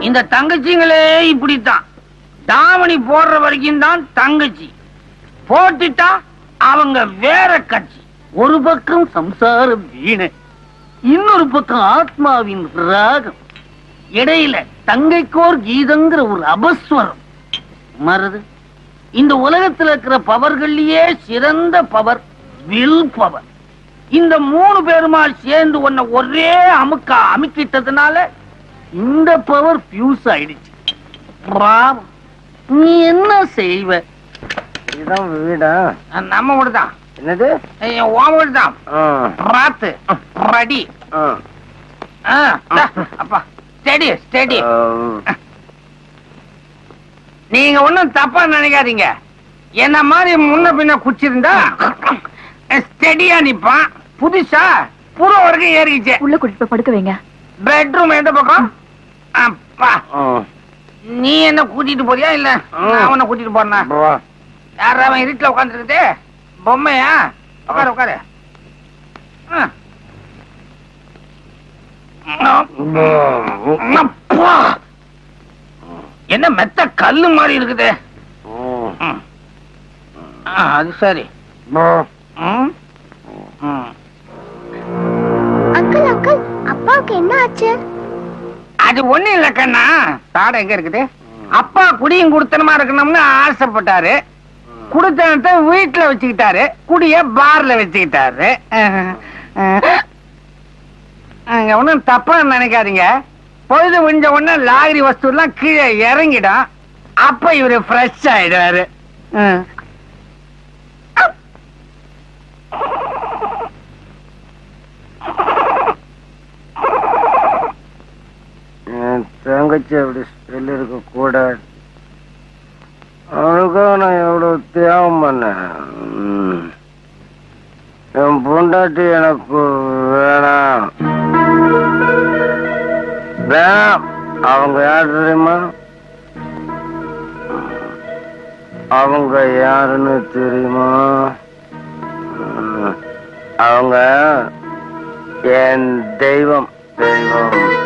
இந்த தங்கச்சிங்களே இப்படித்தான். தாவணி போடுற வரைக்கும் தான் தங்கச்சி. போட்டுட்டா அவங்க வேற கட்சி. ஒரு பக்கம் சம்சார வீணை. இன்னொரு பக்கம் ஆத்மாவின் ராகம். இடையில தங்கைக்கோர் கீதங்கிற ஒரு அபஸ்வரம். மருது இந்த உலகத்துல இருக்கிற பவர்கள்லயே சிறந்த பவர் வில் பவர். இந்த மூணு பேருமா சேர்ந்து உன்னை ஒரே அமுக்கா அமுக்கிட்டதுனால இந்த பவர் ஃபியூஸ் ஆயிடுச்சு. பாவம். நீ என்ன செய்வ? இதான் வீடா? நம்ம வீடு தான் என்னது உன் வீடு தான் ஆ, ராத்து ரெடி. ஆ. அப்பா ஸ்டெடி ஸ்டெடி நீங்க ஒண்ணும் தப்பா நினைக்காதீங்க. என்ன மாதிரி முன்ன பின்ன குச்சிருந்தா ஸ்டெடியா நிப்பான். புதுசா புற வரைக்கும் ஏறிக்கிச்சு. உள்ள கூட்டிட்டு போய் படுக்க வைங்க. பெட்ரூம் எந்த பக்கம்? அப்பா. நீ என்ன கூட்டிட்டு போறியா இல்ல நான் உன்னை கூட்டிட்டு போறேனா. யாரா அவன் இருட்டுல உட்காந்துருக்குது பொம்மையா? உட்காரு உட்காரு. என்ன மெத்த கல்லு மாதிரி இருக்குது? அது சரி. அங்கிள் அங்கிள் அப்பாவுக்கு என்ன ஆச்சு? அது ஒண்ணு இல்ல கண்ணா. சாடை எங்க இருக்குது? அப்பா குடியும் குடுத்தனமா இருக்கணும்னு ஆசைப்பட்டாரு. குடுத்தனத்தை வீட்டுல வச்சுக்கிட்டாரு. குடிய பார்ல வச்சுக்கிட்டாரு. ஒண்ணும் தப்பா நினைக்காதீங்க. பொழுது முடிஞ்ச உடனே லாகிரி வஸ்து எல்லாம் கீழே இறங்கிடும். அப்ப இவரு ஃப்ரெஷ் ஆயிடுவாரு. என் தங்கச்சி அப்படி ஸ்பெல் இருக்க கூட அவளுக்காக நான் எவ்வளவு தியாகம் பண்ணேன் என் பொண்டாட்டி எனக்கு வேணாம். வேணாம். அவங்க யார் தெரியுமா? அவங்க யாருன்னு தெரியுமா? அவங்க என் தெய்வம். தெய்வம்.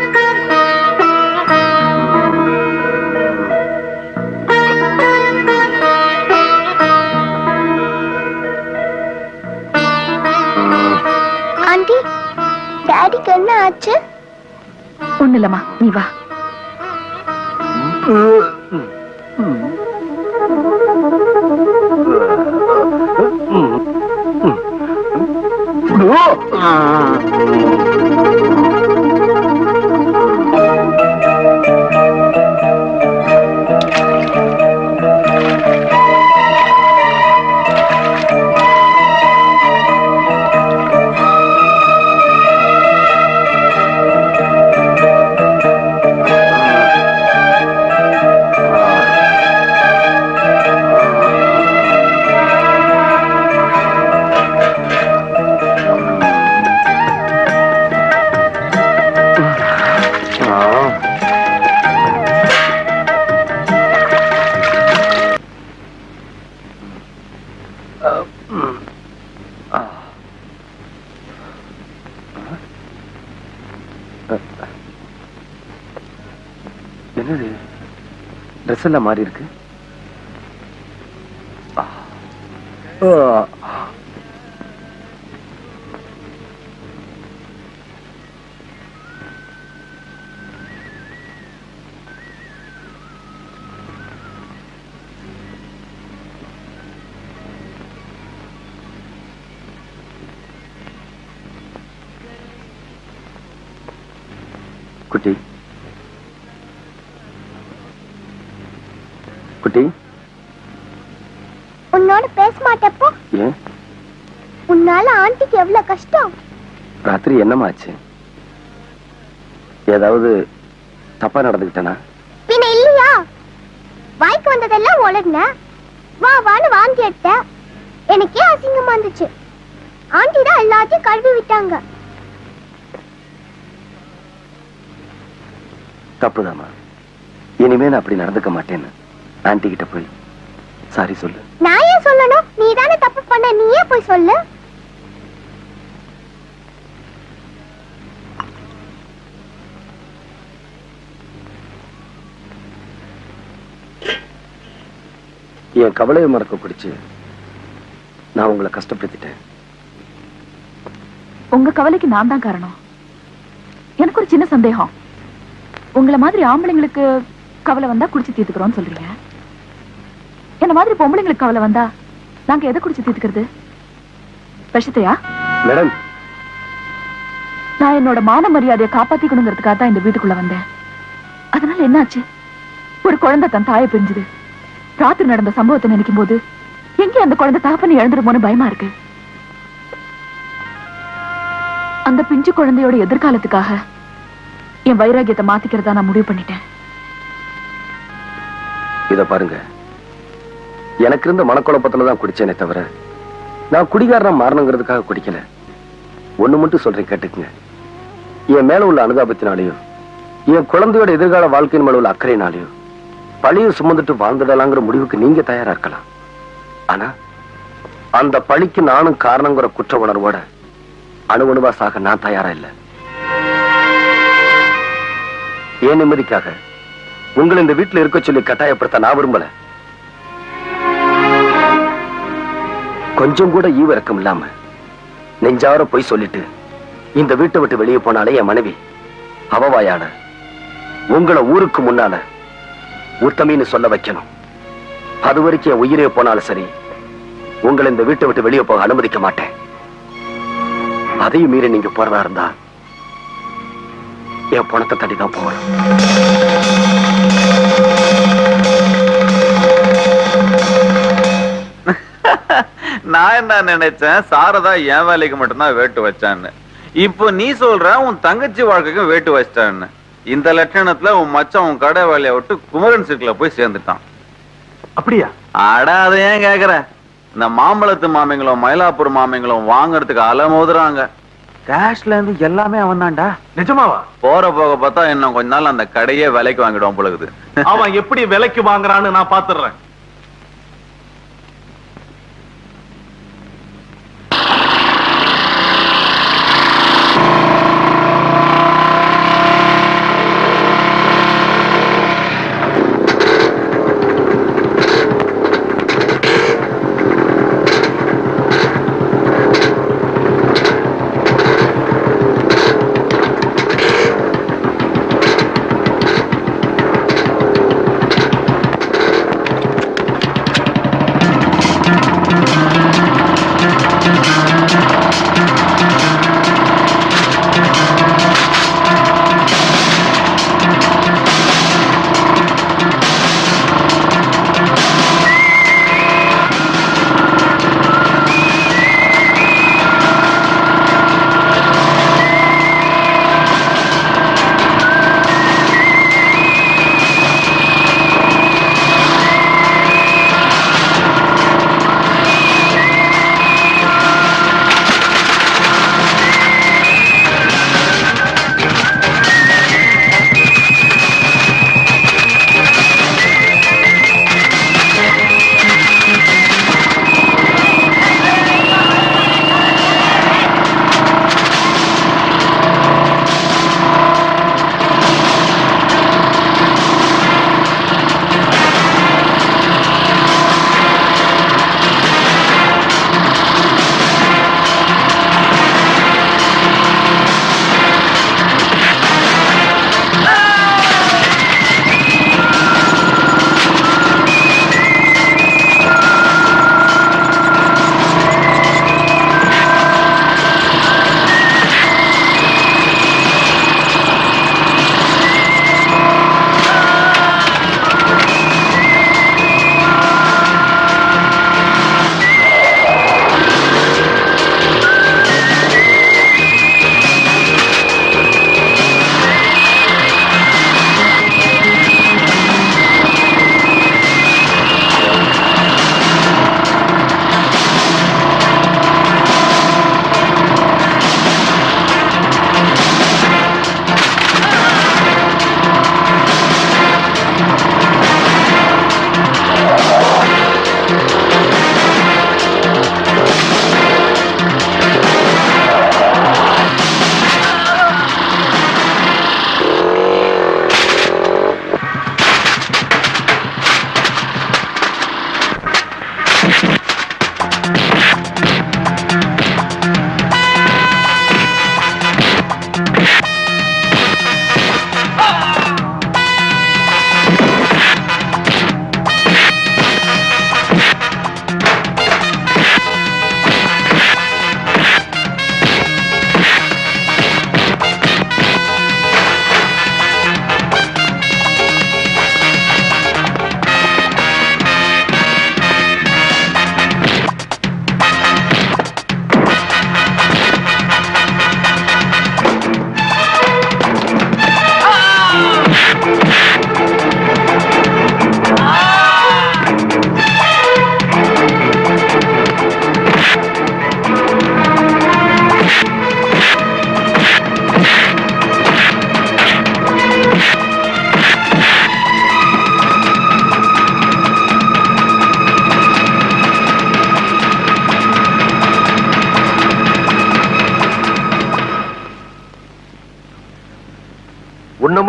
இல்லம்மா நீ வா. ட்ரெஸ் எல்லாம் மாறி இருக்கு. குட்டி. குட்டி. உன்னோட பேச மாட்டப்போ? ஏன்? உன்னால ஆண்டிக்கு எவ்வளவு கஷ்டம்? ராத்திரி என்னமாச்சு ஏதாவது தப்பா நடந்துக்கிட்டனா? பின்ன இல்லையா? வாய்க்கு வந்ததெல்லாம் உலர்ன வா வான்னு வாந்தி எடுத்த. எனக்கே அசிங்கமா இருந்துச்சு. ஆண்டி தான் எல்லாத்தையும் கழுவி விட்டாங்க. தப்புதாம்மா. இனிமே நான் அப்படி நடந்துக்க மாட்டேன்னு. ஆன்டி கிட்ட போய். சாரி சொல்லு. நான் ஏன் சொல்லணும்? நீ தானே தப்பு பண்ண நீயே போய் சொல்லு. என் கவலையை மறக்க பிடிச்சு நான் உங்களை கஷ்டப்படுத்திட்டேன். உங்க கவலைக்கு நான் தான் காரணம். எனக்கு ஒரு சின்ன சந்தேகம். உங்களை மாதிரி ஆம்பளைங்களுக்கு கவலை வந்தா குடிச்சு தீர்த்துக்கிறோம்னு சொல்றீங்க. என்ன மாதிரி பொம்பளைங்களுக்கு கவலை வந்தா? நாங்க எதை குடிச்சு தீர்த்துக்கிறது? விஷத்தையா? மேடம். நான் என்னோட மான மரியாதையை காப்பாத்திக்கணுங்கிறதுக்காக தான் இந்த வீட்டுக்குள்ள வந்தேன். அதனால என்னாச்சு? ஒரு குழந்தை தன் தாயை பிரிஞ்சுது. ராத்திரி நடந்த சம்பவத்தை நினைக்கும் போது எங்கே அந்த குழந்தை தகப்பனை இழந்துருமோன்னு பயமா இருக்கு? அந்த பிஞ்சு குழந்தையோட எதிர்காலத்துக்காக என் வைராகியத்தை மாத்திக்கிறதா நான் முடிவு பண்ணிட்டேன். இத பாருங்க. எனக்கு இருந்த மனக்குழப்பத்துல தான் குடிச்சேனே தவிர நான் குடிகாரனா மாறணுங்கிறதுக்காக குடிக்கல. ஒண்ணு மட்டும் சொல்றேன் கேட்டுக்குங்க. என் மேல உள்ள அனுதாபத்தினாலையும் என் குழந்தையோட எதிர்கால வாழ்க்கையின் மேல உள்ள அக்கறையினாலையும் பழியை சுமந்துட்டு வாழ்ந்துடலாங்கிற முடிவுக்கு நீங்க தயாரா இருக்கலாம் ஆனா அந்த பழிக்கு நானும் காரணங்கிற குற்ற உணர்வோட அணுவணுவா சாக நான் தயாரா இல்ல. ஏன் நிம்மதிக்காக? உங்களை இந்த வீட்டுல இருக்க சொல்லி கட்டாயப்படுத்த நான் விரும்பல. கொஞ்சம் கூட ஈவிறக்கம் இல்லாம நெஞ்சார போய் சொல்லிட்டு இந்த வீட்டை விட்டு வெளியே போனாலே என் மனைவி அவவாயான உங்களை ஊருக்கு முன்னால உத்தமின்னு சொல்ல வைக்கணும். அது வரைக்கும் என் உயிரே போனாலும் சரி உங்களை இந்த வீட்டை விட்டு வெளியே போக அனுமதிக்க மாட்டேன். அதையும் மீறி நீங்க போறதா இருந்தா என் பணத்தை தட்டி தான் போகணும். நான் என்ன நினைச்சேன்? சாரதா என் வேலைக்கு மட்டும்தான் வேட்டு வச்சான்னு. இப்போ நீ சொல்ற உன் தங்கச்சி வாழ்க்கைக்கும் வேட்டு வச்சிட்டான்னு. இந்த லட்சணத்துல உன் மச்சான் உன் கடை வேலையை விட்டு குமரன் சிற்குல போய் சேர்ந்துட்டான். அப்படியா? அட அதை ஏன் கேக்குற? இந்த மாம்பழத்து மாமிங்களும் மயிலாப்பூர் மாமிங்களும் வாங்குறதுக்கு அலமோதுறாங்க. கேஷ்ல இருந்து எல்லாமே அவன் தான்டா நிஜமாவா? போற போக பார்த்தா இன்னும் கொஞ்ச நாள் அந்த கடையே விலைக்கு வாங்கிடுவான் பொழுது அவன் எப்படி விலைக்கு வாங்குறான்னு நான் பாத்துறேன்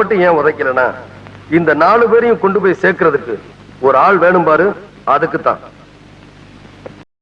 மட்டும் ஏன் உதைக்கலன்னா இந்த நாலு பேரையும் கொண்டு போய் சேர்க்கறதுக்கு ஒரு ஆள் வேணும் பாரு அதுக்கு தான்